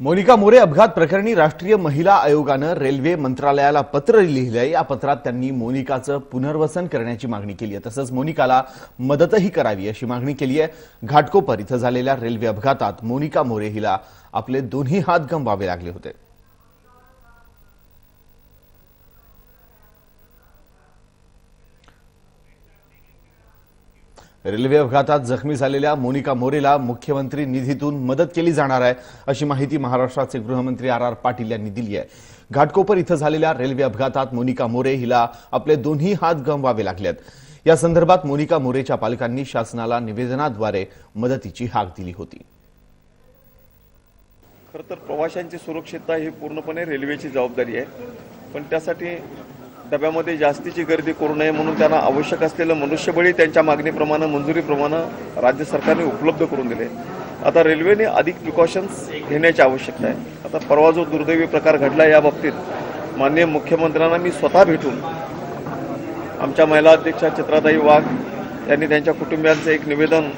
मोनिका मोरे अपघात प्रकरणी राष्ट्रीय महिला आयोगानं रेल्वे मंत्रालयाला पत्र लिहिलंय. या पत्रात त्यांनी मोनिकाचं पुनर्वसन करण्याची मागणी केली आहे तसंच मोनिकाला मदतही करावी अशी मागणी केली आहे घाटकोपर इथं झालेल्या रेल्वे अपघातात मोनिका मोरे हिला आपले दोन्ही हात गमवावे लागले होते. रेल्वे अपघातात जखमी झालेल्या मोनिका मोरेला मुख्यमंत्री निधीतून मदत केली जाणार आहे अशी माहिती महाराष्ट्राचे गृहमंत्री आर आर पाटील यांनी दिली आहे. घाटकोपर इथं झालेल्या रेल्वे अपघातात मोनिका मोरे हिला आपले दोन्ही हात गमवावे लागलेत. या संदर्भात मोनिका मोरेच्या पालकांनी शासनाला निवेदनाद्वारे मदतीची हाक दिली होती. खरं तर प्रवाशांची सुरक्षितता ही पूर्णपणे रेल्वेची जबाबदारी आहे. पण त्यासाठी डब्यामध्ये जास्तीची गर्दी करू नये म्हणून त्यांना आवश्यक असलेलं मनुष्यबळी त्यांच्या मागणीप्रमाणे मंजुरीप्रमाणे राज्य सरकारने उपलब्ध करून दिले. आता रेल्वेने अधिक प्रिकॉशन्स घेण्याची आवश्यकता आहे. आता परवा जो दुर्दैवी प्रकार घडला या बाबतीत माननीय मुख्यमंत्र्यांना मी स्वतः भेटून आमच्या महिला अध्यक्षा चित्राताई वाघ यांनी त्यांच्या कुटुंबियांचं एक निवेदन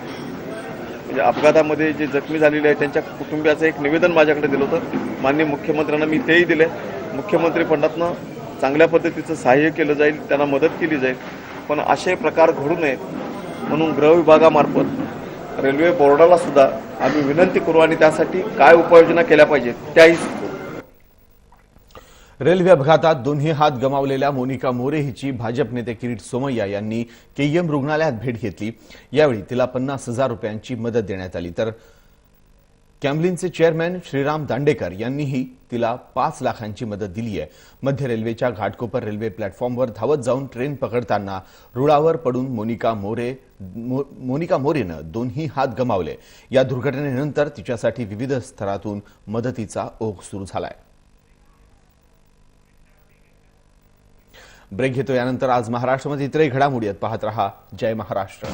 म्हणजे अपघातामध्ये जे जखमी झालेले आहेत त्यांच्या कुटुंबियाचं एक निवेदन माझ्याकडे दिलं होतं. माननीय मुख्यमंत्र्यांना मी तेही दिले. मुख्यमंत्री फंडातनं चांगल्या पद्धतीचं सहाय्य केलं जाईल त्यांना मदत केली जाईल. पण असे प्रकार घडू नयेत म्हणून गृह विभागामार्फत रेल्वे बोर्डाला सुद्धा आम्ही विनंती करू आणि त्यासाठी काय उपाययोजना केल्या पाहिजेत त्याही रेल्वे अपघातात दोन्ही हात गमावलेल्या मोनिका मोरे हिची भाजप नेते किरीट सोमय्या यांनी केईएम रुग्णालयात भेट घेतली. यावेळी तिला पन्नास हजार रुपयांची मदत देण्यात आली. तर कॅम्लिनचे चेअरमॅन श्रीराम दांडेकर यांनीही तिला पाच लाखांची मदत दिली आहे. मध्य रेल्वेच्या घाटकोपर रेल्वे प्लॅटफॉर्मवर धावत जाऊन ट्रेन पकडताना रुळावर पडून मोनिका मोरे मो- मोनिका मोरेनं दोन्ही हात गमावले. या दुर्घटनेनंतर तिच्यासाठी विविध स्तरातून मदतीचा ओघ सुरू झालाय. ब्रेक घेतो यानंतर आज महाराष्ट्रामध्ये इतरही घडामोडी आहेत. पाहत रहा जय महाराष्ट्र.